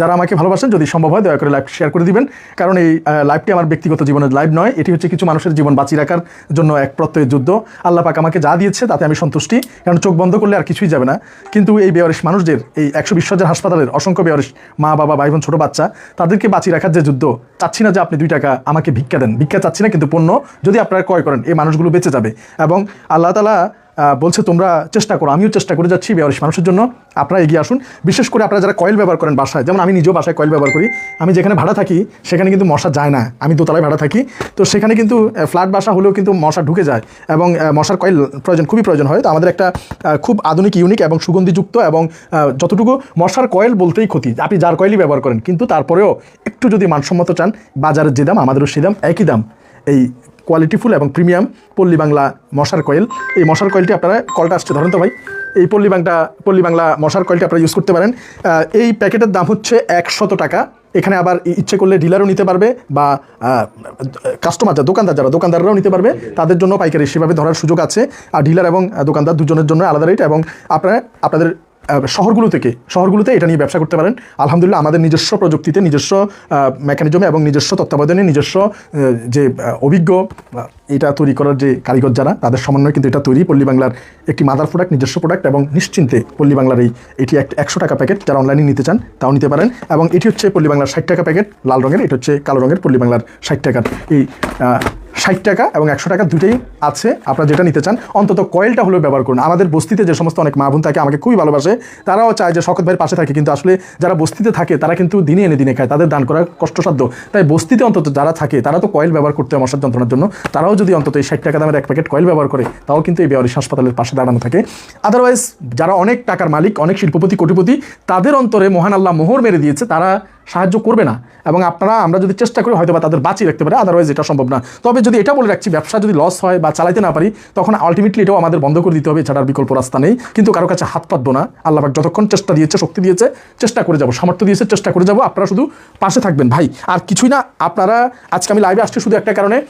যারা আমাকে ভালোবাসেন, যদি সম্ভব হয় দয়া করে লাইভ শেয়ার করে দিবেন। কারণ এই লাইভটি আমার ব্যক্তিগত জীবনের লাইভ নয়। এটি হচ্ছে কিছু মানুষের জীবন বাঁচিয়ে রাখার জন্য এক প্রত্যয়ের যুদ্ধ। আল্লাহ পাক আমাকে যা দিয়েছে তাতে আমি সন্তুষ্টি, কারণ চোখ বন্ধ করলে আর কিছুই যাবে না। কিন্তু এই বেয়ারিশ মানুষদের, এই একশো বিশ হাজার হাসপাতালের অসংখ্য বেয়ারিশ মা, বাবা ভাই বোন ছোটো বাচ্চা, তাদেরকে বাঁচিয়ে রাখার যে যুদ্ধ, চাচ্ছি না যে আপনি দুই টাকা আমাকে ভিক্ষা দেন। ভিক্ষা চাচ্ছি না, কিন্তু পণ্য যদি আপনারা ক্রয় করেন, এই মানুষগুলো বেঁচে যাবে। এবং আল্লাহ তালা বলছে, তোমরা চেষ্টা করো, আমিও চেষ্টা করে যাচ্ছি বেয়ারিশ মানুষের জন্য। আপনারা এগিয়ে আসুন। বিশেষ করে আপনারা যারা কয়েল ব্যবহার করেন বাসায়, যেমন আমি নিজেও বাসায় কয়েল ব্যবহার করি, আমি যেখানে ভাড়া থাকি, সেখানে কিন্তু মশা যায় না, আমি দোতলায় ভাড়া থাকি। তো সেখানে কিন্তু ফ্ল্যাট বাসা হলেও কিন্তু মশা ঢুকে যায় এবং মশার কয়েল প্রয়োজন, খুবই প্রয়োজন হয়। তো আমাদের একটা খুব আধুনিক, ইউনিক এবং সুগন্ধিযুক্ত এবং যতটুকু মশার কয়েল বলতেই ক্ষতি, আপনি যার কয়েলই ব্যবহার করেন, কিন্তু তারপরেও একটু যদি মানসম্মত চান, বাজারের যে দাম, আমাদেরও সেই দাম, একই দাম। এই কোয়ালিটিফুল এবং প্রিমিয়াম পল্লী বাংলা মশার কয়েল এই মশার কয়েলটি আপনারা কলটা আসছে, ধরেন তো ভাই। এই পল্লী বাংলা পল্লী বাংলা মশার কয়েলটি আপনারা ইউজ করতে পারেন। এই প্যাকেটের দাম হচ্ছে একশত টাকা। এখানে আবার ইচ্ছে করলে ডিলারও নিতে পারবে বা কাস্টমার যারা দোকানদার যারা, দোকানদাররাও নিতে পারবে। তাদের জন্য পাইকারি সেভাবে ধরার সুযোগ আছে। আর ডিলার এবং দোকানদার দুজনের জন্য আলাদা রেট এবং আপনারা, আপনাদের শহরগুলো থেকে, শহরগুলোতে এটা নিয়ে ব্যবসা করতে পারেন। আলহামদুলিল্লাহ আমাদের নিজস্ব প্রযুক্তিতে, নিজস্ব মেকানিজমে এবং নিজস্ব তত্ত্বাবধানে, নিজস্ব যে অভিজ্ঞ এটা তৈরি করার যে কারিগর যারা, তাদের সমন্বয়ে কিন্তু এটা তৈরি। পল্লী বাংলার একটি মাদার প্রোডাক্ট নিজস্ব প্রোডাক্ট এবং নিশ্চিন্তে পল্লী বাংলার এই, এটি এক, একশো টাকা প্যাকেট যারা অনলাইনে নিতে চান, তাও নিতে পারেন। এবং এটি হচ্ছে পল্লী বাংলার ষাট টাকা প্যাকেট লাল রঙের, এটা হচ্ছে কালো রঙের পল্লী বাংলার ষাট টাকার এই ষাট টাকা এবং একশো টাকা দুটোই আছে। আপনারা যেটা নিতে চান, অন্তত কয়েলটা হলেও ব্যবহার করুন। আমাদের বস্তিতে যে সমস্ত অনেক মা বোন থাকে, আমাকে খুবই ভালোবাসে, তারাও চায় যে শখত ভাইয়ের পাশে থাকে, কিন্তু আসলে যারা বস্তিতে থাকে, তারা কিন্তু দিনে এনে দিনে খায়, তাদের দান করা কষ্টসাধ্য। তাই বস্তিতে অন্তত যারা থাকে, তারা তো কয়েল ব্যবহার করতে মশার যন্ত্রণার জন্য, তারাও যদি অন্তত এই ষাট টাকা দামের এক প্যাকেট কয়েল ব্যবহার করে, তাও কিন্তু এই বেয়ারিশ হাসপাতালের পাশে দাঁড়ানো থাকে। আদারওয়াইজ যারা অনেক টাকার মালিক, অনেক শিল্পপতি, কোটিপতি, তাদের অন্তরে মহান আল্লাহ মোহর মেরে দিয়েছে, তারা সাহায্য করবে না। এবং আপনারা, আমরা যদি চেষ্টা করি হয়তো বা তাদের বাঁচিয়ে রাখতে পারে আদারওয়াইজ এটা সম্ভব না। তবে যদি এটা বলে রাখছি, ব্যবসা যদি লস হয় বা চালাইতে না পারি, তখন আলটিমেটলি এটাও আমাদের বন্ধ করে দিতে হবে, এছাড়া আর বিকল্প রাস্তা নেই। কিন্তু কারও কাছে হাত পাতবো না। আল্লাহ যতক্ষণ চেষ্টা দিয়েছে, শক্তি দিয়েছে, চেষ্টা করে যাব, সামর্থ্য দিয়েছে, চেষ্টা করে যাব, আপনারা শুধু পাশে থাকবেন। ভাই, আর কিছুই না, আপনারা, আজকে আমি লাইভে আসছি শুধু একটা কারণে।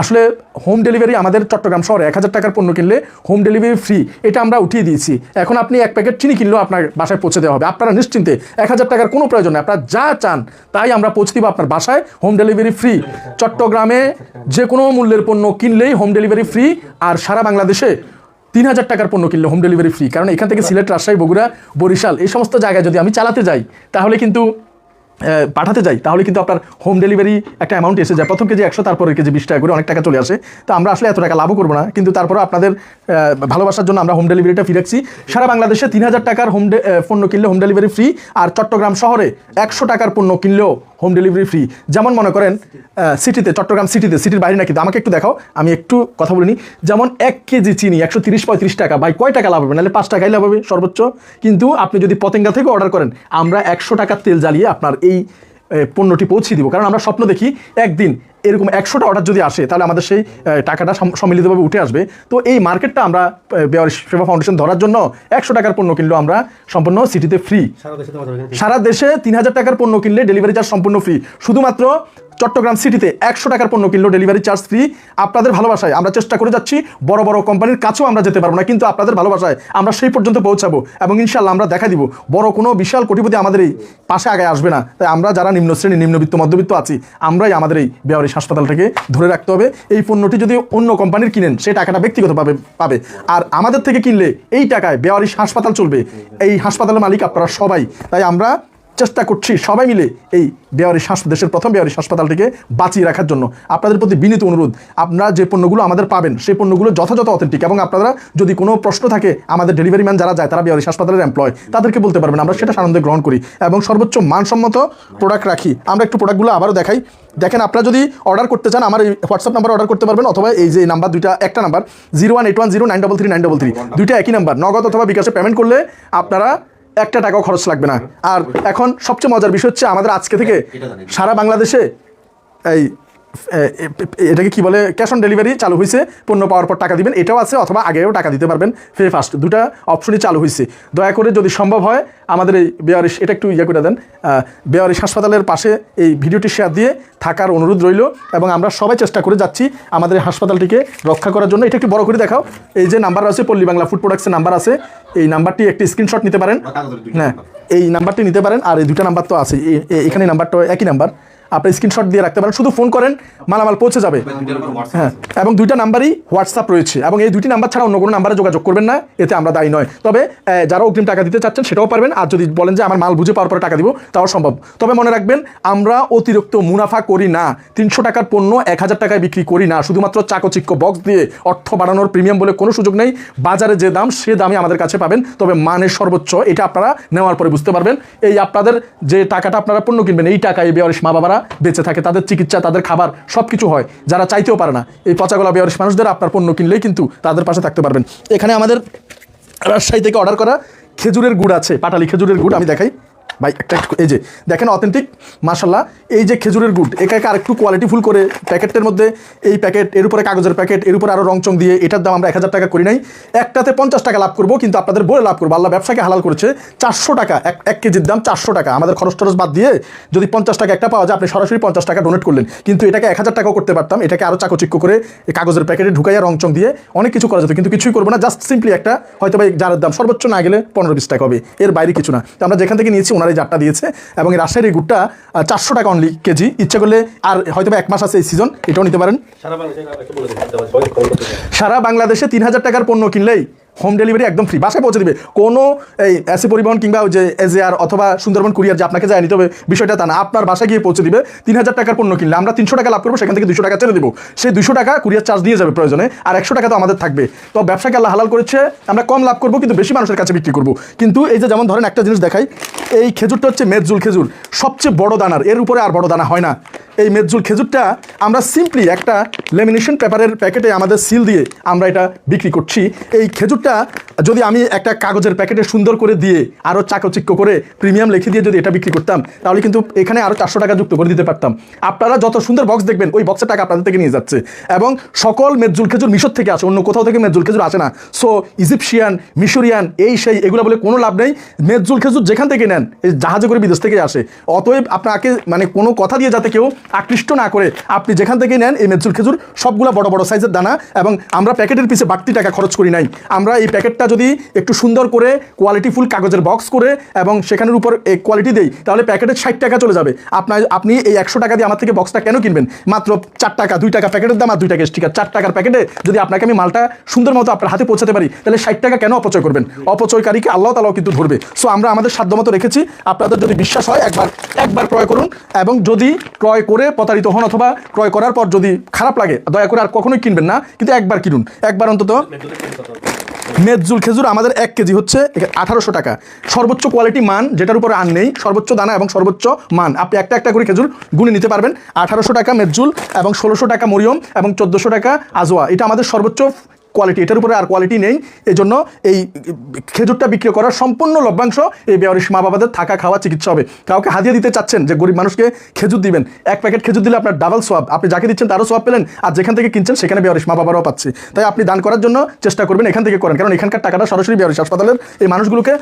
আসলে হোম ডেলিভারি আমাদের চট্টগ্রাম শহরে এক হাজার টাকার পণ্য কিনলে হোম ডেলিভারি ফ্রি এটা আমরা উঠিয়ে দিয়েছি। এখন আপনি এক প্যাকেট চিনি কিনলেও আপনার বাসায় পৌঁছে দেওয়া হবে। আপনারা নিশ্চিন্তে এক হাজার টাকার কোনো প্রয়োজন নেই। আপনারা যা চান, তাই আমরা পৌঁছে দিব আপনার বাসায় হোম ডেলিভারি ফ্রি চট্টগ্রামে যে কোনো মূল্যের পণ্য কিনলেই হোম ডেলিভারি ফ্রি আর সারা বাংলাদেশে তিন হাজার টাকার পণ্য কিনলে হোম ডেলিভারি ফ্রি কারণ এখান থেকে সিলেট, রাজশাহী, বগুড়া, বরিশাল এই সমস্ত জায়গায় যদি আমি চালাতে যাই, তাহলে কিন্তু পাঠাতে যাই, তাহলে কিন্তু আপনার হোম ডেলিভারি একটা অ্যামাউন্ট এসে যায়। প্রথম কেজি একশো, তারপরে কেজি বিশ টাকা করে অনেক টাকা চলে আসে। তো আমরা আসলে এত টাকা লাভও করব না, কিন্তু তারপরে আপনাদের ভালোবাসার জন্য আমরা হোম ডেলিভারিটা ফি রাখছি। সারা বাংলাদেশে তিন হাজার টাকার হোম পণ্য কিনলে হোম ডেলিভারি ফ্রি আর চট্টগ্রাম শহরে একশো টাকার পণ্য কিনলেও হোম ডেলিভারি ফ্রি যেমন মনে করেন সিটিতে, চট্টগ্রাম সিটিতে, সিটির বাইরে নাকি? আমাকে একটু দেখাও, আমি একটু কথা বলিনি। যেমন এক কেজি চিনি একশো তিরিশ পঁয়ত্রিশ টাকা, ভাই কয় টাকা লাভ হবে? নাহলে পাঁচ টাকাই লাভ হবে সর্বোচ্চ। কিন্তু আপনি যদি পতেঙ্গা থেকে অর্ডার করেন, আমরা একশো টাকার তেল জ্বালিয়ে আপনার এই পণ্যটি পৌঁছে দিব। কারণ আমরা স্বপ্ন দেখি একদিন এরকম একশোটা অর্ডার যদি আসে তাহলে আমাদের সেই টাকাটা সম্মিলিতভাবে উঠে আসবে। তো এই মার্কেটটা আমরা বেয়ার সেবা ফাউন্ডেশন ধরার জন্য একশো টাকার পণ্য কিনলেও আমরা সম্পূর্ণ সিটিতে ফ্রি সারা দেশে সারা দেশে তিন হাজার টাকার পণ্য কিনলে ডেলিভারি চার্জ সম্পূর্ণ ফ্রি শুধুমাত্র চট্টগ্রাম সিটিতে একশো টাকার পণ্য কিনলো ডেলিভারি চার্জ ফ্রি আপনাদের ভালোবাসায় আমরা চেষ্টা করে যাচ্ছি, বড় বড় কোম্পানির কাছেও আমরা যেতে পারব না, কিন্তু আপনাদের ভালোবাসায় আমরা সেই পর্যন্ত পৌঁছাবো এবং ইনশাল্লাহ আমরা দেখা দিব। বড় কোনো বিশাল কোটিপতি আমাদের এই পাশে আগে আসবে না। তাই আমরা যারা নিম্ন শ্রেণি, নিম্নবিত্ত, মধ্যবিত্ত আছি, আমরাই আমাদের এই বেয়ারিশ হাসপাতালটাকে ধরে রাখতে হবে। এই পণ্যটি যদি অন্য কোম্পানির কিনেন, সেই টাকাটা ব্যক্তিগতভাবে পাবে। আর আমাদের থেকে কিনলে এই টাকায় বেয়ারিশ হাসপাতাল চলবে। এই হাসপাতালের মালিক আপনারা সবাই। তাই আমরা চেষ্টা করছি সবাই মিলে এই হাসপাতাল দেশের প্রথম বেয়ারিশ হাসপাতালটিকে বাঁচিয়ে রাখার জন্য। আপনাদের প্রতি বিনীত অনুরোধ, আপনারা যে পণ্যগুলো আমাদের পাবেন, সেই পণ্যগুলো যথাযথ অথেন্টিক এবং আপনারা যদি কোনো প্রশ্ন থাকে, আমাদের ডেলিভারি ম্যান যারা যায়, তারা বেয়ারিশ হাসপাতালের এমপ্লয় তাদেরকে বলতে পারবেন, আমরা সেটা সানন্দে গ্রহণ করি এবং সর্বোচ্চ মানসম্মত প্রোডাক্ট রাখি। আমরা একটু প্রোডাক্টগুলো আবারও দেখাই। দেখেন, আপনারা যদি অর্ডার করতে চান, আমার এই হোয়াটসঅ্যাপ নাম্বার অর্ডার করতে পারবেন, অথবা এই যে নাম্বার দুইটা, একটা number zero one eight one zero nine double three nine double three দুইটা একই নাম্বার নগদ অথবা বিকাশে পেমেন্ট করলে আপনারা একটা টাকাও খরচ লাগবে না। আর এখন সবচেয়ে মজার বিষয় হচ্ছে আমাদের আজকে থেকে সারা বাংলাদেশে এই এটাকে কি বলে? ক্যাশ অন ডেলিভারি চালু হয়েছে পণ্য পাওয়ার পর টাকা দিবেন। এটাও আছে অথবা আগেও টাকা দিতে পারবেন ফে ফার্স্ট দুটা অপশনই চালু হয়েছে দয়া করে যদি সম্ভব হয় আমাদের এই বেয়ারিশ এটা একটু ইয়ে করে দেন আহ, বেয়ারিশ হাসপাতালের পাশে এই ভিডিওটি শেয়ার দিয়ে থাকার অনুরোধ রইল এবং আমরা সবাই চেষ্টা করে যাচ্ছি আমাদের হাসপাতালটিকে রক্ষা করার জন্য। এটা একটু বড় করে দেখাও। এই যে নাম্বার আছে পল্লী বাংলা ফুড প্রোডাক্টসের নাম্বার আছে। এই নাম্বারটি একটি স্ক্রিনশট নিতে পারেন। হ্যাঁ এই নাম্বারটি নিতে পারেন আর এই দুটো নাম্বার তো আছে এখানে নাম্বারটা একই নাম্বার আপনি স্ক্রিনশট দিয়ে রাখতে পারেন। শুধু ফোন করেন, মালামাল পৌঁছে যাবে। হ্যাঁ এবং দুইটা নাম্বারই হোয়াটসঅ্যাপ রয়েছে। এবং এই দুইটি নাম্বার ছাড়া অন্য কোনো নাম্বারে যোগাযোগ করবেন না, এতে আমরা দায়ী নয়। তবে যারা অগ্রিম টাকা দিতে চাচ্ছেন, সেটাও পারবেন। আর যদি বলেন যে, আমার মাল বুঝে পাওয়ার পরে টাকা দিব তাও সম্ভব। তবে মনে রাখবেন, আমরা অতিরিক্ত মুনাফা করি না। তিনশো টাকার পণ্য এক হাজার টাকায় বিক্রি করি না। শুধুমাত্র চাকচিক্য বক্স দিয়ে অর্থ বাড়ানোর প্রিমিয়াম বলে কোনো সুযোগ নেই। বাজারে যে দাম, সে দামই আমাদের কাছে পাবেন। তবে মানের সর্বোচ্চ, এটা আপনারা নেওয়ার পরে বুঝতে পারবেন। এই আপনাদের যে টাকাটা আপনারা পণ্য কিনবেন, এই টাকায় বেয়ারিশ মা বাবারা বেঁচে থাকে, তাদের চিকিৎসা, তাদের খাবার সব কিছু হয়। যারা চাইতেও পারে না, এই পচাগলা বেয়ারিশ মানুষদের আপনার পণ্য কিনলেই কিন্তু তাদের পাশে থাকতে পারবেন। এখানে আমাদের রাজশাহী থেকে অর্ডার করা খেজুরের গুড় আছে, পাটালি খেজুরের গুড়, আমি দেখাই। ভাই, একটা একটু- এই যে, দেখেন অথেন্টিক মাশাল্লাহ এই যে খেজুরের গুড় এটাকে আরেকটু কোয়ালিটি ফুল করে প্যাকেটের মধ্যে এই প্যাকেট, এর উপরে কাগজের প্যাকেট, এর উপরে আরও রংচং দিয়ে এটার দাম আমরা এক হাজার টাকা করি নাই। একটাতে পঞ্চাশ টাকা লাভ করব, কিন্তু আপনাদের বলে লাভ করব। আল্লাহ ব্যবসাকে হালাল করেছে, চারশো টাকা, এক এক কেজির দাম চারশো টাকা। আমাদের খরচ টরচ বাদ দিয়ে যদি পঞ্চাশ টাকা একটা পাওয়া যায়, আপনি সরাসরি পঞ্চাশ টাকা ডোনেট করলেন। কিন্তু এটাকে এক হাজার টাকাও করতে পারতাম, এটাকে আরও চাকচিক্য করে কাগজের প্যাকেটে ঢুকাইয়া রংচং দিয়ে অনেক কিছু করা যেত, কিন্তু কিছুই করব না জাস্ট সিম্পলি একটা, হয়তো বা যার দাম সর্বোচ্চ না গেলে পনেরো বিশ টাকা হবে, এর বাইরে কিছু না। তো আমরা যেখান থেকে নিয়েছি এই জারটা দিয়েছে এবং এই রাজশাহীর এই গুড়টা চারশো টাকা অনলি কেজি ইচ্ছা করলে আর হয়তো এক মাস আছে এই সিজন এটাও নিতে পারেন। সারা বাংলাদেশে তিন হাজার টাকার পণ্য কিনলেই হোম ডেলিভারি একদম ফ্রি বাসায় পৌঁছে দিবে। কোনো এই এসি পরিবহন কিংবা যে এজেআর অথবা সুন্দরবন কুরিয়ার যে আপনাকে যায় নিতে হবে, বিষয়টা তা না। আপনার বাসায় গিয়ে পৌঁছে দিবে। তিন হাজার টাকার পণ্য কিনলে আমরা তিনশো টাকা লাভ করব, সেখান থেকে দুশো টাকা ছেড়ে দেবো। সেই দুশো টাকা কুরিয়ার চার্জ দিয়ে যাবে প্রয়োজনে, আর একশো টাকা তো আমাদের থাকবে। তো ব্যবসাকে আল্লাহ হালাল করেছে, আমরা কম লাভ করব, কিন্তু বেশি মানুষের কাছে বিক্রি করব। কিন্তু এই যে যেমন ধরেন একটা জিনিস দেখাই, এই খেজুরটা হচ্ছে মেজজুল খেজুর। সবচেয়ে বড় দানার, এর উপরে আর বড় দানা হয় না। এই মেজজুল খেজুরটা আমরা সিম্পলি একটা লেমিনেশন পেপারের প্যাকেটে আমাদের সিল দিয়ে আমরা এটা বিক্রি করছি। এই খেজুরটা যদি আমি একটা কাগজের প্যাকেটে সুন্দর করে দিয়ে আরও চাকচিক্য করে প্রিমিয়াম লিখে দিয়ে যদি এটা বিক্রি করতাম, তাহলে কিন্তু এখানে আরও চারশো টাকা যুক্ত করে দিতে পারতাম। আপনারা যত সুন্দর বক্স দেখবেন, ওই বক্সের টাকা আপনাদের থেকে নিয়ে যাচ্ছে। এবং সকল মেজজুল খেজুর মিশর থেকে আসে, অন্য কোথাও থেকে মেজুল খেজুর আসে না। সো ইজিপশিয়ান মিশরিয়ান এই সেই, এগুলো বলে কোনো লাভ নেই। মেজজুল খেজুর যেখান থেকে নেন, এই জাহাজে করে বিদেশ থেকে আসে। অতএব আপনাকে মানে কোনো কথা দিয়ে যাতে কেউ আকৃষ্ট না করে, আপনি যেখান থেকে নেন, এই মেজজুল খেজুর সবগুলো বড় বড় সাইজের দানা, এবং আমরা প্যাকেটের পিছে বাড়তি টাকা খরচ করি নাই। আমরা এই প্যাকেটটা যদি একটু সুন্দর করে কোয়ালিটিফুল কাগজের বক্স করে এবং সেখানের উপর কোয়ালিটি দেই, তাহলে প্যাকেটের ষাট টাকা চলে যাবে। আপনার আপনি এই একশো টাকা দিয়ে আমার থেকে বক্সটা কেন কিনবেন? মাত্র চার টাকা, দুই টাকা প্যাকেটের দাম আর দুই টাকা স্টিকার চার টাকার প্যাকেটে যদি আপনাকে আমি মালটা সুন্দর মতো আপনার হাতে পৌঁছাতে পারি, তাহলে ষাট টাকা কেন অপচয় করবেন? অপচয়কারীকে আল্লাহ তালাও কিন্তু ধরবে। সো আমরা আমাদের সাধ্যমতো রেখেছি। আপনাদের যদি বিশ্বাস হয়, একবার একবার ক্রয় করুন এবং যদি ক্রয় করে প্রতারিত হন অথবা ক্রয় করার পর যদি খারাপ লাগে, দয়া করে আর কখনোই কিনবেন না, কিন্তু একবার কিনুন। একবার অন্তত মেজজুল খেজুর আমাদের এক কেজি হচ্ছে আঠারোশো টাকা। সর্বোচ্চ কোয়ালিটি মান, যেটার উপরে আর নেই, সর্বোচ্চ দানা এবং সর্বোচ্চ মান। আপনি একটা একটা করে খেজুর গুনে নিতে পারবেন। আঠারোশো টাকা মেজুল এবং ষোলোশো টাকা মরিয়ম এবং চোদ্দোশো টাকা আজোয়া। এটা আমাদের সর্বোচ্চ কোয়ালিটি এটার উপরে আর কোয়ালিটি নেই। এই জন্য এই খেজুরটা বিক্রি করার সম্পূর্ণ লভ্যাংশ এই বেয়ারিশ মা বাবাদের থাকা খাওয়া চিকিৎসা হবে। কাউকে হাতিয়ে দিতে চাচ্ছেন যে গরিব মানুষকে খেজুর দিবেন, এক প্যাকেট খেজুর দিলে আপনার ডাবল সোয়াব আপনি যাকে দিচ্ছেন তারও সোয়াব পেলেন, আর যেখান থেকে কিনছেন সেখানে বেয়ারিশ মা বাবারাও পাচ্ছে। তাই আপনি দান করার জন্য চেষ্টা করবেন এখান থেকে করেন। কারণ এখানকার টাকাটা সরাসরি বেয়ারিশ হাসপাতালের এই মানুষগুলোকে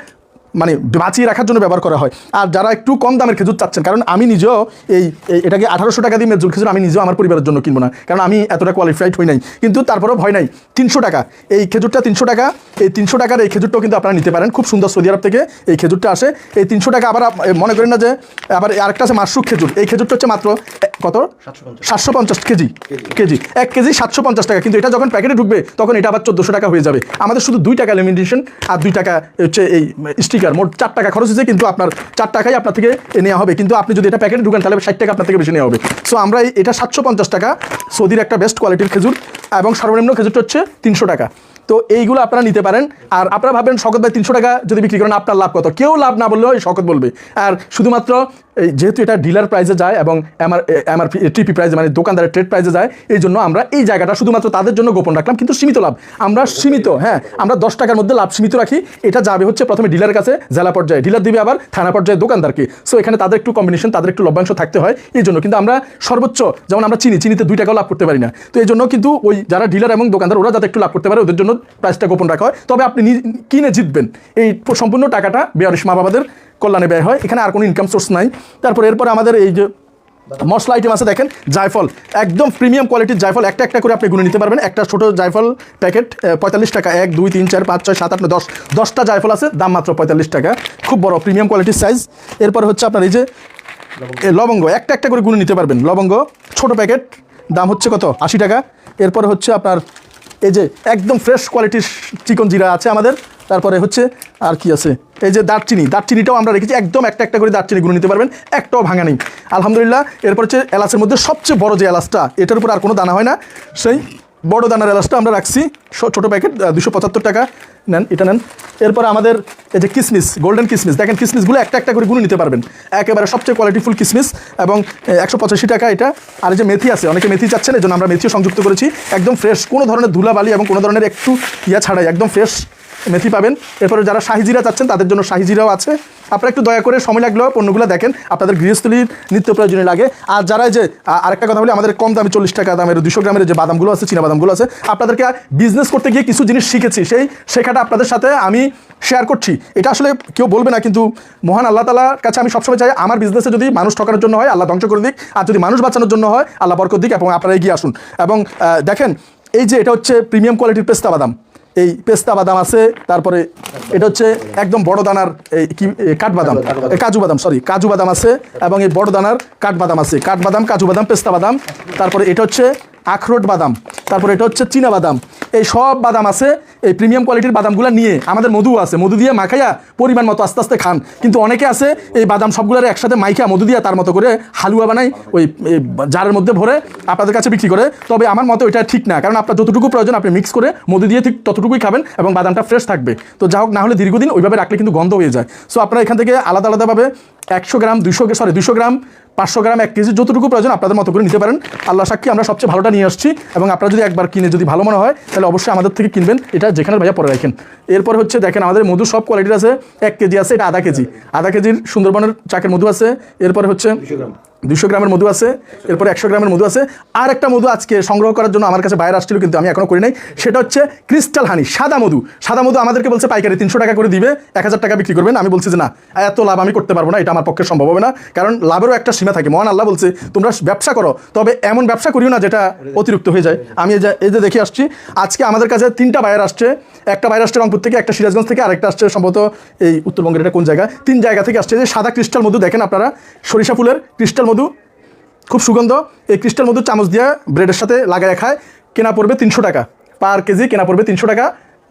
মানে বাঁচিয়ে রাখার জন্য ব্যবহার করা হয়। আর যারা একটু কম দামের খেজুর চাচ্ছেন কারণ আমি নিজেও এই এটাকে আঠারোশো টাকা দিয়ে মেজুর খেজুর আমি নিজেও আমার পরিবারের জন্য কিনবো না। কারণ আমি এতটা কোয়ালিফাইড হই নাই। কিন্তু তারপরেও ভয় নাই। তিনশো টাকা এই খেজুরটা তিনশো টাকা এই তিনশো টাকার এই খেজুরটাও কিন্তু আপনারা নিতে পারেন। খুব সুন্দর সৌদি আরব থেকে এই খেজুরটা আসে। এই তিনশো টাকা আবার মনে করেন না যে আবার আরেকটা আছে মাশরুক খেজুর। এই খেজুরটা হচ্ছে মাত্র কত? সাতশো পঞ্চাশ। কেজি। কেজি। এক কেজি সাতশো পঞ্চাশ টাকা। কিন্তু এটা যখন প্যাকেটে ঢুকবে তখন এটা আবার চোদ্দোশো টাকা হয়ে যাবে। আমাদের শুধু দুই টাকা লিমিটেশন আর দুই টাকা হচ্ছে এই স্টিকার মোট চার টাকা খরচ হয়েছে, কিন্তু আপনার চার টাকাই আপনার থেকে নেওয়া হবে। কিন্তু আপনি যদি এটা প্যাকেটে ঢুকান, তাহলে ষাট টাকা আপনার থেকে বেশি নেওয়া হবে। সো আমরা এটা সাতশো পঞ্চাশ টাকা, সৌদির একটা বেস্ট কোয়ালিটির খেজুর, এবং সর্বনিম্ন খেজুরটা হচ্ছে তিনশো টাকা। তো এইগুলো আপনারা নিতে পারেন। আর আপনারা ভাবেন শকত ভাই তিনশো টাকা যদি বিক্রি করেন, আপনার লাভ কত? কেউ লাভ না বললেও এই শকত বলবে। আর শুধুমাত্র যেহেতু এটা ডিলার প্রাইসে যায় এবং এমআর এমআরপি টিপি প্রাইসে মানে দোকানদারের ট্রেড প্রাইসে যায়, এই জন্য আমরা এই জায়গাটা শুধুমাত্র তাদের জন্য গোপন রাখলাম, কিন্তু সীমিত লাভ। আমরা সীমিত হ্যাঁ আমরা দশ টাকার মধ্যে লাভ সীমিত রাখি। এটা যাবে হচ্ছে প্রথমে ডিলার কাছে, জেলা পর্যায়ে। ডিলার দিবে আবার থানা পর্যায়ে দোকানদারকে। সো এখানে তাদের একটু কম্বিনেশন তাদের একটু লভ্যাংশ থাকতে হয়। এই জন্য কিন্তু আমরা সর্বোচ্চ, যেমন আমরা চিনি, চিনিতে দুই টাকাও লাভ করতে পারি না। তো এই জন্য কিন্তু ওই যারা ডিলার এবং দোকানদার, ওরা যাতে একটু লাভ করতে পারে, ওদের জন্য প্রাইসটা গোপন রাখা হয়। তবে আপনি কিনে জিতবেন। এই সম্পূর্ণ টাকাটা বেয়ারিশ মা বাবাদের কল্যাণে ব্যয় হয়, এখানে আর কোনো ইনকাম সোর্স নাই। তারপর এরপর আমাদের এই যে মশলা আইটেম আছে, দেখেন, জায়ফল। একদম প্রিমিয়াম কোয়ালিটির জায়ফল, একটা একটা করে আপনি গুনে নিতে পারবেন। একটা ছোটো জায়ফল প্যাকেট পঁয়তাল্লিশ টাকা। এক, দুই, তিন, চার, পাঁচ, ছয়, সাত, আট দশ। দশটা জায়ফল আছে, দাম মাত্র পঁয়তাল্লিশ টাকা। খুব বড় প্রিমিয়াম কোয়ালিটির সাইজ এরপর হচ্ছে আপনার এই যে লবঙ্গ। একটা একটা করে গুনে নিতে পারবেন। লবঙ্গ, ছোট প্যাকেট দাম হচ্ছে কত? আশি টাকা। এরপর হচ্ছে আপনার এই যে, একদম ফ্রেশ কোয়ালিটির চিকন জিরা আছে আমাদের। তারপরে হচ্ছে আর কি আছে? এই যে দারচিনি, দারচিনিটাও আমরা রেখেছি, একদম একটা একটা করে দারচিনি গুনে নিতে পারবেন, একটাও ভাঙা নেই। আলহামদুলিল্লাহ, এরপর হচ্ছে এলাচের মধ্যে সবচেয়ে বড় যে এলাচটা, এটার উপর আর কোনো দানা হয় না। সেই বড় দানার এলাচটা আমরা রাখছি ছোট প্যাকেট দুশো পঁচাত্তর টাকা। নেন, এটা নেন। এরপর আমাদের এই যে কিসমিস, গোল্ডেন কিসমিস, দেখেন কিসমিসগুলো একটা একটা করে গুনে নিতে পারবেন। একেবারে সবচেয়ে কোয়ালিটিফুল কিসমিস এবং একশো পঁচাশি টাকা এটা। আর যে মেথি আছে, অনেকে মেথি চাচ্ছেন এই জন্য আমরা মেথিও সংযুক্ত করেছি। একদম ফ্রেশ, কোনো ধরনের ধুলাবালি এবং কোনো ধরনের একটু ইয়া ছাড়াই, একদম ফ্রেশ মেথি পাবেন। এরপরে যারা শাহিজিরা চাচ্ছেন, তাদের জন্য শাহিজিরাও আছে। আপনারা একটু দয়া করে সময় লাগলেও পণ্যগুলো দেখেন। আপনাদের গৃহস্থলীর নিত্য প্রয়োজনে লাগে। আর যারা যে আরেকটা কথা বলি, আমাদের কম দামে চল্লিশ টাকা দামের দুশো গ্রামের যে বাদামগুলো আছে, চীনা বাদামগুলো আছে, আপনাদেরকে বিজনেস করতে গিয়ে কিছু জিনিস শিখেছি। সেই শেখাটা আপনাদের সাথে আমি শেয়ার করছি। এটা আসলে কেউ বলবে না, কিন্তু মহান আল্লাহ তালার কাছে আমি সবসময় চাই, আমার বিজনেসে যদি মানুষ ঠকানোর জন্য হয়, আল্লাহ ধ্বংস করে দিক। আর যদি মানুষ বাঁচানোর জন্য হয়, আল্লাহ বরকত দিক, এবং আপনারা এগিয়ে আসুন। এবং দেখেন, এই যে এটা হচ্ছে প্রিমিয়াম কোয়ালিটির পেস্তা বাদাম। এই পেস্তা বাদাম আছে তারপরে এটা হচ্ছে একদম বড় দানার এই কি কাঠবাদাম কাজু বাদাম সরি কাজু বাদাম আছে এবং এই বড় দানার কাঠবাদাম আছে কাঠবাদাম কাজু বাদাম পেস্তা বাদাম তারপরে এটা হচ্ছে আখরোট বাদাম, তারপরে এটা হচ্ছে চীনা বাদাম। এই সব বাদাম আছে, এই প্রিমিয়াম কোয়ালিটির বাদামগুলো নিয়ে আমাদের মধু আছে। মধু দিয়ে মাখাইয়া পরিমাণ মতো আস্তে আস্তে খান। কিন্তু অনেকে আছে, এই বাদাম সবগুলোর একসাথে মাইখা মধু দিয়ে তার মতো করে হালুয়া বানাই ওই জারের মধ্যে ভরে আপনাদের কাছে বিক্রি করে। তবে আমার মতো এটা ঠিক না, কারণ আপনার যতটুকু প্রয়োজন আপনি মিক্স করে মধু দিয়ে ঠিক ততটুকুই খাবেন এবং বাদামটা ফ্রেশ থাকবে। তো যা হোক না হলে দীর্ঘদিন ওইভাবে রাখলে কিন্তু গন্ধ হয়ে যায়। সো আপনারা এখান থেকে আলাদা আলাদাভাবে একশো গ্রাম দুশো সরি দুশো গ্রাম, পাঁচশো গ্রাম, এক কেজি যতটুকু প্রয়োজন আপনাদের মতো করে নিতে পারেন। আল্লাহ সাক্ষী, আমরা সবচেয়ে ভালোটা নিয়ে আসছি এবং আপনারা যদি একবার কিনে যদি ভালো মনে হয়, তাহলে অবশ্যই আমাদের থেকে কিনবেন। এটা যেখানে ভাইয়া পরে রাখেন। এরপর হচ্ছে দেখেন, আমাদের মধু সব কোয়ালিটির আছে। এক কেজি আছে, এটা আধা কেজি। আধা কেজির সুন্দরবনের চাকের মধু আছে। এরপরে হচ্ছে দুশো গ্রামের মধু আছে, এরপরে একশো গ্রামের মধু আছে। আর একটা মধু আজকে সংগ্রহ করার জন্য আমার কাছে বাইরে আসছিল, কিন্তু আমি এখনও করি নাই। সেটা হচ্ছে ক্রিস্টাল হানি, সাদা মধু। সাদা মধু আমাদেরকে বলছে, পাইকারি তিনশো টাকা করে দিবে, এক হাজার টাকা বিক্রি করবেন। আমি বলছি যে, না, এত লাভ আমি করতে পারব না, এটা আমার পক্ষে সম্ভব হবে না। কারণ লাভেরও একটা সীমা থাকে। মহান আল্লাহ বলছে, তোমরা ব্যবসা করো, তবে এমন ব্যবসা করিও না যেটা অতিরিক্ত হয়ে যায়। আমি এই যে দেখে আসছি, আজকে আমাদের কাছে তিনটা বাইরে আসছে। একটা বাইরে আসছে রংপুর থেকে, একটা সিরাজগঞ্জ থেকে, আরেকটা আসছে সম্ভবত এই উত্তরবঙ্গের এটা কোন জায়গা? তিন জায়গা থেকে আসছে যে সাদা ক্রিস্টাল মধু দেখেন আপনারা, সরিষা ফুলের ক্রিস্টাল মধু, খুব সুগন্ধ। এই ক্রিস্টাল মধু চামচ দিয়ে ব্রেডের সাথে লাগায় খায়। কেনা পড়বে তিনশো টাকা। পার কেজি কেনা পড়বে তিনশো টাকা,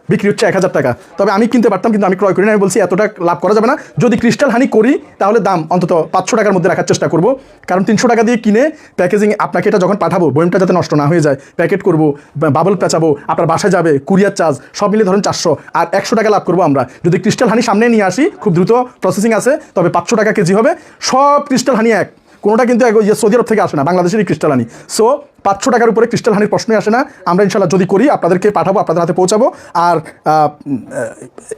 বিক্রি হচ্ছে এক হাজার টাকা। তবে আমি কিনতে পারতাম, কিন্তু আমি ক্রয় করি না আমি বলছি, এতটা লাভ করা যাবে না। যদি ক্রিস্টাল হানি করি, তাহলে দাম অন্তত পাঁচশো টাকার মধ্যে রাখার চেষ্টা করব। কারণ তিনশো টাকা দিয়ে কিনে প্যাকেজিং আপনাকে এটা যখন পাঠাবো বয়মটা যাতে নষ্ট না হয়ে যায়, প্যাকেট করব বাবল পেঁচাবো, আপনার বাসায় যাবে, কুরিয়ার চার্জ, সব মিলে ধরুন চারশো। আর একশো টাকা লাভ করব আমরা। যদি ক্রিস্টাল হানি সামনে নিয়ে আসি, খুব দ্রুত প্রসেসিং আছে, তবে পাঁচশো টাকা কেজি হবে। সব ক্রিস্টাল হানি এক। কোনোটা কিন্তু সৌদি আরব থেকে আসে না বাংলাদেশেরই ক্রিস্টাল হানি সো পাঁচশো টাকার উপরে ক্রিস্টাল হানির প্রশ্নই আসে না। আমরা ইনশাল্লাহ যদি করি, আপনাদেরকে পাঠাবো, আপনাদের হাতে পৌঁছাবো। আর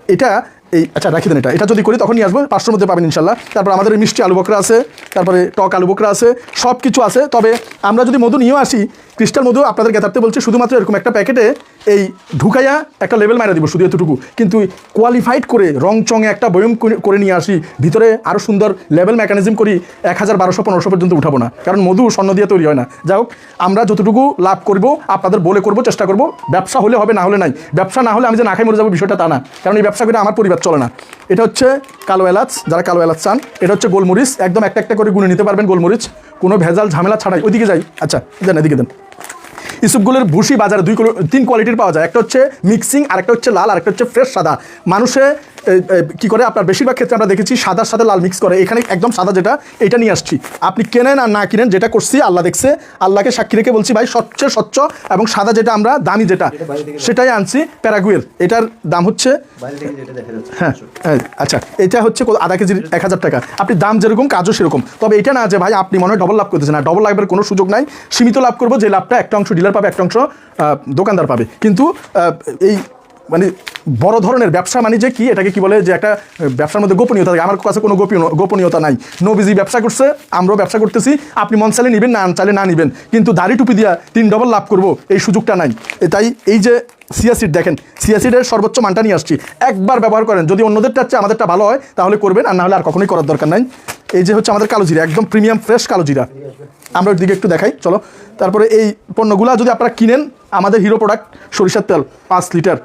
এটা এই আচ্ছা রাখি দেন এটা। এটা যদি করি, তখনই আসব। পাঁচশোর মধ্যে পাবেন ইনশাল্লাহ। তারপর আমাদের মিষ্টি আলু বকরা আছে, তারপরে টক আলু বকরা আছে সব কিছু আছে। তবে আমরা যদি মধু নিয়েও আসি, ক্রিস্টাল মধু আপনাদের গেতারতে বলছি, শুধুমাত্র এরকম একটা প্যাকেটে এই ঢুকাইয়া একটা লেভেল মারা দিব, শুধু এতটুকু। কিন্তু কোয়ালিফাইড করে রং চঙে একটা বয়ম করে- করে নিয়ে আসি, ভিতরে আরও সুন্দর লেভেল মেকানিজম করি, এক হাজার বারোশো পনেরোশো পর্যন্ত উঠাবো না। কারণ মধু স্বর্ণ দিয়ে তৈরি হয় না। যাই হোক, আমরা যতটুকু লাভ করব, আপনাদের বলে করব, চেষ্টা করব। ব্যবসা হলে হবে, না হলে নাই। ব্যবসা না হলে আমি যে না খাই মরে যাব বিষয়টা তা না। কারণ এই ব্যবসা করে আমার পরিবার চলে না। এটা হচ্ছে কালো এলাচ, যারা কালো এলাচ চান। এটা হচ্ছে গোলমরিচ। একদম একটা একটা করে গুনে নিতে পারবেন গোলমরিচ। কোনো ভেজাল ঝামেলা ছাড়াই। ওইদিকে যাই। আচ্ছা দেন, এদিকে দেন। ইসুপগুলোর ভুসি বাজারে দুই তিন কোয়ালিটির পাওয়া যায়। একটা হচ্ছে মিক্সিং আর একটা হচ্ছে লাল আর একটা হচ্ছে ফ্রেশ সাদা। মানুষে কি করে? আপনার বেশিরভাগ ক্ষেত্রে আমরা দেখেছি সাদার সাথে লাল মিক্স করে। এখানে একদম সাদা যেটা এটা নিয়ে আসছি। আপনি কেনেন আর না কিনেন যেটা করছি আল্লাহ দেখছে। আল্লাহকে সাক্ষী রেখে বলছি ভাই স্বচ্ছ স্বচ্ছ এবং সাদা যেটা আমরা দামি যেটা সেটাই আনছি প্যারাগুয়ের এটার দাম হচ্ছে হ্যাঁ হ্যাঁ, আচ্ছা এটা হচ্ছে আধা কেজির এক হাজার টাকা। আপনি দাম যেরকম কাজও সেরকম। তবে এটা না যে ভাই আপনি মনে হয় ডবল লাভ করতেছেন। না ডবল লাভের কোনো সুযোগ নাই। সীমিত লাভ করব যে লাভটা একটা অংশ ডিলার পাবে একটা অংশ দোকানদার পাবে। কিন্তু এই মানে বড় ধরনের ব্যবসা মানে যে কি, এটাকে কি বলে যে একটা ব্যবসার মধ্যে গোপনীয়তা থাকে। আমার কাছে কোনো গোপনীয় গোপনীয়তা নাই। নো নবীজি ব্যবসা করছে, আমরাও ব্যবসা করতেছি। আপনি মন চালে নেবেন, না চালে না নেবেন। কিন্তু দাড়ি টুপি দিয়া তিন ডবল লাভ করব, এই সুযোগটা নাই। তাই এই যে সিয়াসিড দেখেন সিয়াসিডের সর্বোচ্চ মানটা নিয়ে আসছি। একবার ব্যবহার করেন, যদি অন্যদেরটা হচ্ছে আমাদেরটা ভালো হয়, তাহলে করবেন, আর না হলে আর কখনোই করার দরকার নাই। এই যে হচ্ছে আমাদের কালো জিরা একদম প্রিমিয়াম ফ্রেশ কালো জিরা আমরা ওর দিকে একটু দেখাই, চলো। তারপরে এই পণ্যগুলো যদি আপনারা কিনেন, আমাদের হিরো প্রোডাক্ট সরিষার তেল, পাঁচ লিটার।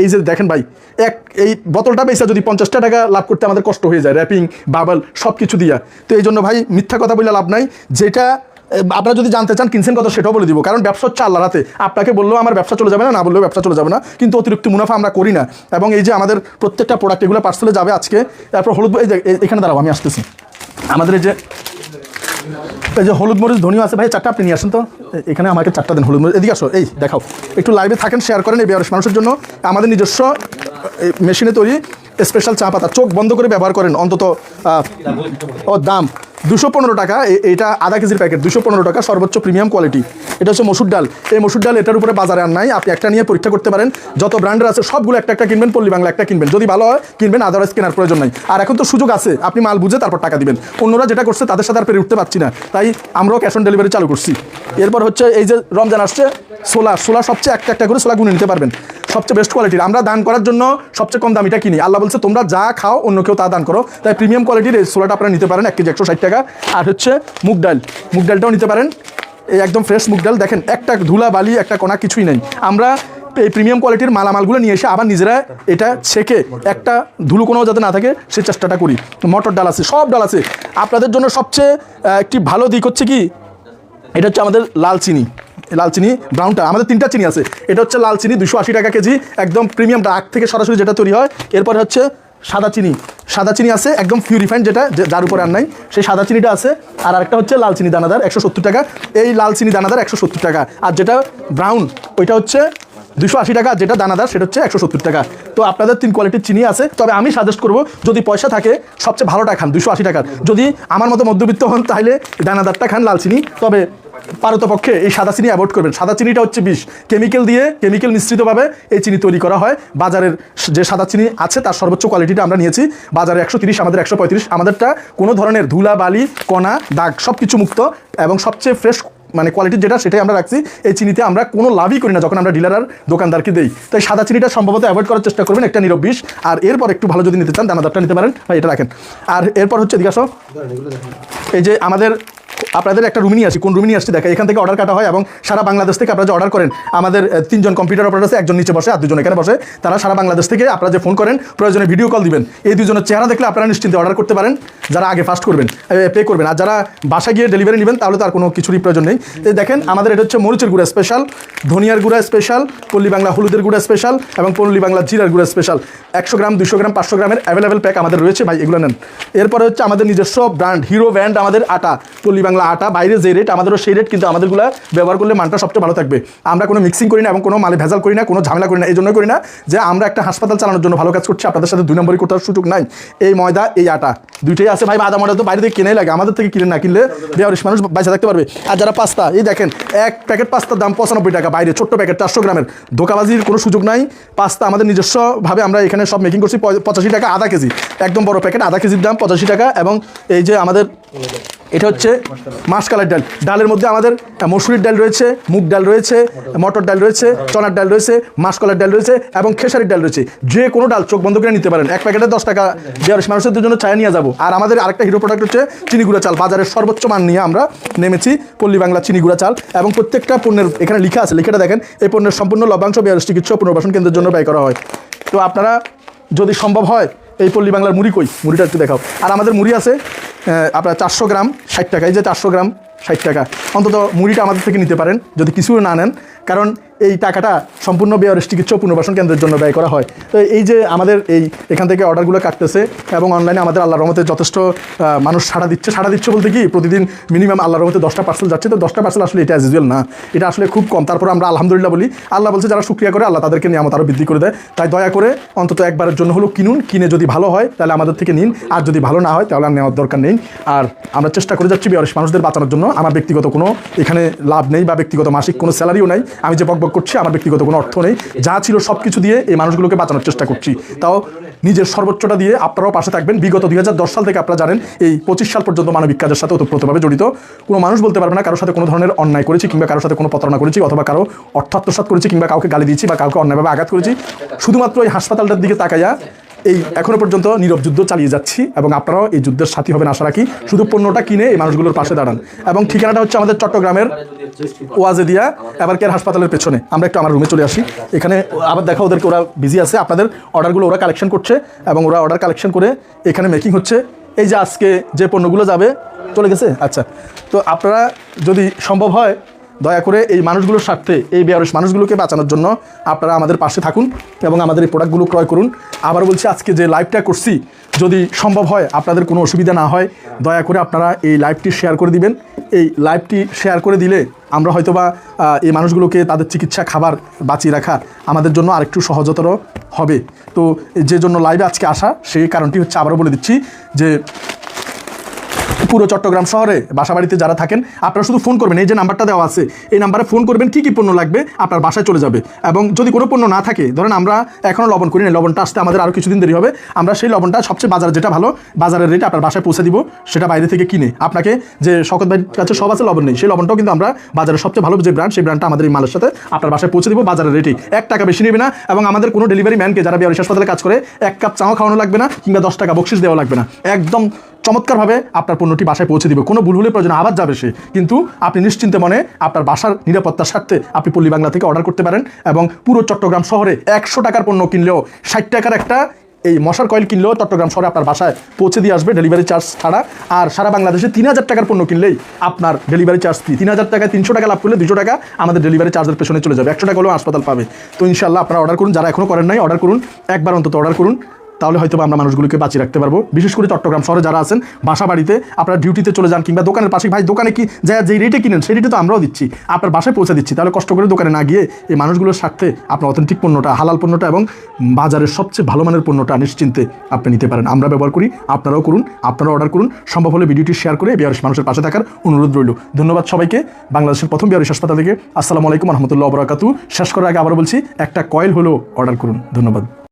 এই যে দেখেন ভাই, এক, এই বোতলটা বেচা যদি পঞ্চাশটা টাকা লাভ করতে আমাদের কষ্ট হয়ে যায় র্যাপিং বাবল সব কিছু দিয়া। তো এই জন্য ভাই মিথ্যা কথা বললে লাভ নাই। যেটা আপনারা যদি জানতে চান কিনছেন কত সেটাও বলে দিব। কারণ ব্যবসা হচ্ছে আল্লাহ রাতে আপনাকে বললেও আমার ব্যবসা চলে যাবে না না বললেও ব্যবসা চলে যাবে না। কিন্তু অতিরিক্ত মুনাফা আমরা করি না। এবং এই যে আমাদের প্রত্যেকটা প্রোডাক্ট এগুলো পার্সেলে যাবে আজকে। তারপর হলুদ, এই যে এখানে দাঁড়াবো আমি আসতেছি। আমাদের এই যে এই যে হলুদ মরিচ ধনিয়া আছে। ভাই চারটা আপনি নিয়ে আসেন তো। এখানে আমাকে চারটা দিন হলুদ মরিচ। এদিকে আসো, এই দেখাও। একটু লাইভে থাকেন শেয়ার করেন এই বেয়ারস মানুষের জন্য। আমাদের নিজস্ব মেশিনে তৈরি স্পেশাল চা পাতা। চোখ বন্ধ করে ব্যবহার করেন, অন্তত ও দাম। দুশো পনেরো টাকা এটা আধা কেজির প্যাকেট দুশো পনেরো টাকা, সর্বোচ্চ প্রিমিয়াম কোয়ালিটি এটা হচ্ছে মসুর ডাল। এই মসুর ডাল এটার উপরে বাজারে আর নাই। আপনি একটা নিয়ে পরীক্ষা করতে পারেন। যত ব্র্যান্ডের আছে, সবগুলো একটা একটা কিনবেন, পল্লী বাংলা একটা কিনবেন। যদি ভালো হয়, কিনবেন আদারওয়াইজ কেনার প্রয়োজন নাই। আর এখন তো সুযোগ আছে। আপনি মাল বুঝে তারপর টাকা দিবেন। অন্যরা যেটা করছে, তাদের সাথে আর পেরে উঠতে পারছি না। তাই আমরাও ক্যাশ অন ডেলিভারি চালু করছি। এরপর হচ্ছে এই যে রমজান আসছে সোলা সোলা সবচেয়ে একটা একটা করে সোলা গুনে নিতে পারবেন। সবচেয়ে বেস্ট কোয়ালিটির আমরা দান করার জন্য সবচেয়ে কম দামিটা কিনি। আল্লাহ বলছে, তোমরা যা খাও, অন্য কেউ তা দান করো। তাই প্রিমিয়াম কোয়ালিটির এই সোলাটা আপনারা নিতে পারেন, এক কেজি একশো ষাট টাকা। আর হচ্ছে মুগ ডাল। মুগ ডালটাও নিতে পারেন। এই একদম ফ্রেশ মুগ ডাল। দেখেন, একটা ধুলা, বালি, একটা কোনা কিছুই নেই। আমরা এই প্রিমিয়াম কোয়ালিটির মালামালগুলো নিয়ে এসে আবার নিজেরা এটা ছেঁকে একটা ধুলো কোনো যাতে না থাকে সেই চেষ্টাটা করি। মটর ডাল আছে, সব ডাল আছে। আপনাদের জন্য সবচেয়ে একটি ভালো দিক হচ্ছে কি? এটা হচ্ছে আমাদের লাল চিনি। লাল চিনি ব্রাউনটা আমাদের তিনটা চিনি আছে। এটা হচ্ছে লাল চিনি, দুশো আশি টাকা কেজি, একদম প্রিমিয়াম আখ থেকে সরাসরি যেটা তৈরি হয়। এরপরে হচ্ছে সাদা চিনি। সাদা চিনি আছে একদম পিউরিফাইন যেটা যার উপরে আর নাই। সেই সাদা চিনিটা আছে। আর আরেকটা হচ্ছে লাল চিনি দানাদার, একশো সত্তর টাকা। এই লাল চিনি দানাদার একশো সত্তর টাকা। আর যেটা ব্রাউন ওইটা হচ্ছে দুশো আশি টাকা। যেটা দানাদার, সেটা হচ্ছে একশো সত্তর টাকা। তো আপনাদের তিন কোয়ালিটির চিনি আছে। তবে আমি সাজেস্ট করব, যদি পয়সা থাকে, সবচেয়ে ভালোটা খান, দুশো আশি টাকার। যদি আমার মতো মধ্যবিত্ত হন, তাহলে দানাদারটা খান লাল চিনি। তবে পারতপক্ষে এই সাদা চিনি অ্যাভয়েড করবেন। সাদা চিনিটা হচ্ছে বিষ। কেমিক্যাল দিয়ে কেমিক্যাল মিশ্রিতভাবে এই চিনি তৈরি করা হয়। বাজারের যে সাদা চিনি আছে, তার সর্বোচ্চ কোয়ালিটিটা আমরা নিয়েছি। বাজারে একশো তিরিশ, আমাদের একশো পঁয়ত্রিশ, আমাদেরটা কোনো ধরনের ধুলা, বালি, কণা, দাগ সব কিছু মুক্ত এবং সবচেয়ে ফ্রেশ মানে কোয়ালিটির যেটা, সেটাই আমরা রাখছি। এই চিনিতে আমরা কোনো লাভই করি না যখন আমরা ডিলার আর দোকানদারকে দিই। তাই সাদা চিনিটা সম্ভবত অ্যাভয়েড করার চেষ্টা করবেন একটা নিরব বিষ আর এরপর একটু ভালো যদি নিতে চান দানাদারটা নিতে পারেন। ভাই, এটা রাখেন। আর এরপর হচ্ছে, এদিকে এই যে আমাদের, আপনাদের একটা রুমি নিয়ে আসি। কোন রুমি নিয়ে আসছি? দেখা এখান থেকে অর্ডার কাটা হয় এবং সারা বাংলাদেশ থেকে আপনারা যে অর্ডার করেন, আমাদের তিনজন কম্পিউটার অপারেটর আছে একজন নিচে বসে আর দুজন এখানে বসে। তারা সারা বাংলাদেশ থেকে আপনারা যে ফোন করেন, প্রয়োজনে ভিডিও কল দিবেন। এই দুজনের চেহারা দেখলে আপনারা নিশ্চিন্তে অর্ডার করতে পারেন। যারা আগে ফার্স্ট করবেন পে করবেন। আর যারা বাসা গিয়ে ডেলিভারি নেবেন, তাহলে তার কোনো কিছুরই প্রয়োজন নেই। এই দেখেন, আমাদের এটা হচ্ছে মরিচের গুঁড়া স্পেশাল ধনিয়ার গুঁড়া স্পেশাল পল্লী বাংলা হলুদের গুঁড়া স্পেশাল এবং পল্লী বাংলা জিরার গুঁড়া স্পেশাল একশো গ্রাম, দুশো গ্রাম, পাঁচশো গ্রামের অ্যাভেলেবেল প্যাক আমাদের রয়েছে। ভাই, এগুলো নেন। এরপরে হচ্ছে আমাদের নিজস্ব ব্র্যান্ড হিরো ব্র্যান্ড আমাদের আটা, পল্লী বাংলা আটা। বাইরে যে রেট আমাদেরও সেই রেট কিন্তু আমাদেরগুলো ব্যবহার করলে মানটা সবচেয়ে ভালো থাকবে। আমরা কোনো মিক্সিং করি না এবং কোনো মালে ভেজাল করি না, কোনো ঝামেলা করি না, এই জন্য করি না যে আমরা একটা হাসপাতাল চালানোর জন্য ভালো কাজ করছি, আপনাদের সাথে দুই নম্বরই করতে সুযোগ নাই। এই ময়দা, এই আটা, দুইটাই আছে। ভাই আদা ময়দা তো বাইরে থেকে কিনেই লাগে, আমাদের থেকে কিনে না কিনলে বেয়ারিশ মানুষ বাইসা থাকতে পারবে। আর যারা পাস্তা। এই দেখেন, এক প্যাকেট পাস্তার দাম পঁচানব্বই টাকা। বাইরে ছোট্ট প্যাকেট, চারশো গ্রামের। ধোকাবাজির কোনো সুযোগ নাই। পাস্তা আমাদের নিজস্বভাবে আমরা এখানে সব মেকিং করছি, পঁচাশি টাকা আধা কেজি। একদম বড় প্যাকেট, আধা কেজির দাম পঁচাশি টাকা। এবং এই যে আমাদের এটা হচ্ছে মাসকালের ডাল। ডালের মধ্যে আমাদের মসুরির ডাল রয়েছে, মুগ ডাল রয়েছে, মটর ডাল রয়েছে, চনার ডাল রয়েছে মাসকলার ডাল রয়েছে এবং খেসারির ডাল রয়েছে। যে কোনো ডাল চোখ বন্ধ করে নিতে পারেন। এক প্যাকেটে দশ টাকা দেওয়ার মানুষের জন্য চায় নিয়ে যাব। আর আমাদের আরেকটা হিরো প্রোডাক্ট হচ্ছে চিনিগুড়া চাল। বাজারের সর্বোচ্চ মান নিয়ে আমরা নেমেছি পল্লী বাংলা চিনিগুড়া চাল এবং প্রত্যেকটা পণ্যের এখানে লেখা আছে, লেখাটা দেখেন। এই পণ্যের সম্পূর্ণ লভ্যাংশ বিয়ারিশ চিকিৎসা পুনর্বাসন কেন্দ্রের জন্য ব্যয় করা হয়। তো আপনারা যদি সম্ভব হয় এই পল্লী বাংলার মুড়ি কই? মুড়িটা একটু দেখাও। আর আমাদের মুড়ি আছে আপনার চারশো গ্রাম, ষাট টাকা। এই যে চারশো গ্রাম, ষাট টাকা। অন্তত মুড়িটা আমাদের থেকে নিতে পারেন, যদি কিছু না নেন। কারণ এই টাকাটা সম্পূর্ণ বেয়ারেস চিকিৎসা পুনর্বাসন কেন্দ্রের জন্য ব্যয় করা হয়। তো এই যে আমাদের এই এখান থেকে অর্ডারগুলো কাটতেছে এবং অনলাইনে আমাদের আল্লাহ রহমতে যথেষ্ট মানুষ সাড়া দিচ্ছে। সাড়া দিচ্ছে বলতে কি? প্রতিদিন মিনিমাম আল্লাহ রহমতে দশটা পার্সেল যাচ্ছে। তো দশটা পার্সেল আসলে এটা অ্যাজ না। এটা আসলে খুব কম। তারপর আমরা আলহামদুলিল্লাহ বলি, আল্লাহ বলছে যারা শুক্রিয়া করে আল্লাহ তাদেরকে নিয়ামত আরও বৃদ্ধি করে দেয়। তাই দয়া করে অন্তত একবারের জন্য হলো কিনুন, কিনে যদি ভালো হয় তাহলে আমাদের থেকে নিন। আর যদি ভালো না হয় তাহলে আর নেওয়ার দরকার নেই। আর আমরা চেষ্টা করে যাচ্ছি বেয়ারিশ মানুষদের বাঁচানোর জন্য। আমার ব্যক্তিগত কোনো এখানে লাভ নেই বা ব্যক্তিগত মাসিক কোনো স্যালারিও নাই। আমি যে বকবক করছি, আমার ব্যক্তিগত কোনো অর্থ নেই। যা ছিল সব কিছু দিয়ে এই মানুষগুলোকে বাঁচানোর চেষ্টা করছি। তাও নিজের সর্বোচ্চটা দিয়ে আপনারাও পাশে থাকবেন। বিগত দুই হাজার দশ সাল থেকে আপনারা জানেন, এই পঁচিশ সাল পর্যন্ত মানবিক কাজের সাথে ওতপ্রোতভাবে জড়িত। কোনো মানুষ বলতে পারবে না কারোর সাথে কোনো ধরনের অন্যায় করেছি কিংবা কারোর সাথে কোনো প্রতারণা করেছি অথবা কারও অর্থাৎ করেছি কিংবা কাউকে গালি দিয়েছি বা কাউকে অন্যায়ভাবে আঘাত করেছি। শুধুমাত্র এই হাসপাতালটার দিকে তাকাইয়া এই এখনও পর্যন্ত নীরব যুদ্ধ চালিয়ে যাচ্ছি এবং আপনারাও এই যুদ্ধের সাথী হবেন আশা রাখি। শুধু পণ্যটা কিনে এই মানুষগুলোর পাশে দাঁড়ান। এবং ঠিকানাটা হচ্ছে আমাদের চট্টগ্রামের ওয়াজে দিয়া এবার কেয়ার হাসপাতালের পেছনে। আমরা একটু আমার রুমে চলে আসি। এখানে আবার দেখা, ওদেরকে ওরা বিজি আছে। আপনাদের অর্ডারগুলো ওরা কালেকশন করছে এবং ওরা অর্ডার কালেকশন করে এখানে মেকিং হচ্ছে। এই যে আজকে যে পণ্যগুলো যাবে, চলে গেছে? আচ্ছা। তো আপনারা যদি সম্ভব হয় দয়া করে এই মানুষগুলোর স্বার্থে, এই বেয়ারস মানুষগুলোকে বাঁচানোর জন্য আপনারা আমাদের পাশে থাকুন এবং আমাদের এই প্রোডাক্টগুলো ক্রয় করুন। আবার বলছি, আজকে যে লাইভটা করছি, যদি সম্ভব হয়, আপনাদের কোনো অসুবিধা না হয়, দয়া করে আপনারা এই লাইভটি শেয়ার করে দিবেন। এই লাইভটি শেয়ার করে দিলে আমরা হয়তোবা এই মানুষগুলোকে তাদের চিকিৎসা খাবার বাঁচিয়ে রাখা আমাদের জন্য আরেকটু সহজতর হবে। তো, যে জন্য লাইভে আজকে আসা, সেই কারণটি হচ্ছে আবারও বলে দিচ্ছি যে পুরো চট্টগ্রাম শহরে বাসাবাড়িতে যারা থাকেন, আপনারা শুধু ফোন করবেন, এই যে নাম্বারটা দেওয়া আছে, এই নাম্বারে ফোন করবেন, কী কী পণ্য লাগবে, আপনার বাসায় চলে যাবে। এবং যদি কোনো পণ্য না থাকে, ধরেন আমরা এখনও লবণ করি না লবণটা আসতে আমাদের আরও কিছুদিন দেরি হবে, আমরা সেই লবণটা সবচেয়ে বাজারে যেটা ভালো, বাজারের রেটে আপনার বাসায় পৌঁছে দিব, সেটা বাইরে থেকে কিনে। আপনাকে যে শকত ভাইয়ের কাছে সব আছে, লবণ নেই, সেই লবণটাও কিন্তু আমরা বাজারের সবচেয়ে ভালো যে ব্র্যান্ড সেই ব্র্যান্ডটা আমাদের এই মালের সাথে আপনার বাসায় পৌঁছে দিব বাজারের রেটেই এক টাকা বেশি নেবে না, এবং আমাদের কোনো ডেলিভারি ম্যানকে যারা বিহারি হাসপাতালে কাজ করে, এক কাপ চাও খাওয়ানো লাগবে না, কিংবা দশ টাকা বকশিস দেওয়া লাগবে না। একদম চমৎকারভাবে আপনার পণ্যটি বাসায় পৌঁছে দিবে। কোনো ভুল হলে প্রয়োজন আবার যাবে সে। কিন্তু আপনি নিশ্চিন্তে মনে আপনার বাসার নিরাপত্তার স্বার্থে আপনি পল্লী বাংলা থেকে অর্ডার করতে পারেন এবং পুরো চট্টগ্রাম শহরে একশো টাকার পণ্য কিনলেও ষাট টাকার একটা এই মশার কয়েল কিনলেও চট্টগ্রাম শহরে আপনার বাসায় পৌঁছে দিয়ে আসবে ডেলিভারি চার্জ ছাড়া। আর সারা বাংলাদেশে তিন হাজার টাকার পণ্য কিনলেই আপনার ডেলিভারি চার্জ ফ্রি তিন হাজার টাকায় তিনশো টাকা লাভ করলে দুশো টাকা আমাদের ডেলিভারি চার্জের পেছনে চলে যাবে। একশো টাকা হলেও হাসপাতাল পাবে। তো ইনশাল্লাহ আপনারা অর্ডার করুন। যারা এখনও করেন নাই অর্ডার করুন। একবার অন্তত অর্ডার করুন। তাহলে হয়তো আমরা মানুষগুলোকে বাঁচিয়ে রাখতে পারব। বিশেষ করে চট্টগ্রাম শহরে যারা আছেন বাসা বাড়িতে আপনারা ডিউটিতে চলে যান কিংবা দোকানের পাশে, ভাই, দোকানে কি যা, যেই রেটে কিনেন, সেই রেটে তো আমরাও দিচ্ছি। আপনার বাসায় পৌঁছে দিচ্ছি। তাহলে কষ্ট করে দোকানে না গিয়ে এই মানুষগুলোর স্বার্থে আপনার অথেন্টিক পণ্যটা, হালাল পণ্যটা এবং বাজারের সবচেয়ে ভালো মানের পণ্যটা নিশ্চিন্তে আপনি নিতে পারেন। আমরা ব্যবহার করি, আপনারাও করুন, আপনারাও অর্ডার করুন। সম্ভব হলে ভিডিওটি শেয়ার করে বিহারিশ মানুষের পাশে থাকার অনুরোধ রইল। ধন্যবাদ সবাইকে। বাংলাদেশের প্রথম বিহারিশ হাসপাতাল থেকে আসসালামু আলাইকুম, রহমতুল্লাহ বরাকাতু শেষ করার আগে আবার বলছি, একটা কয়েল হলেও অর্ডার করুন। ধন্যবাদ।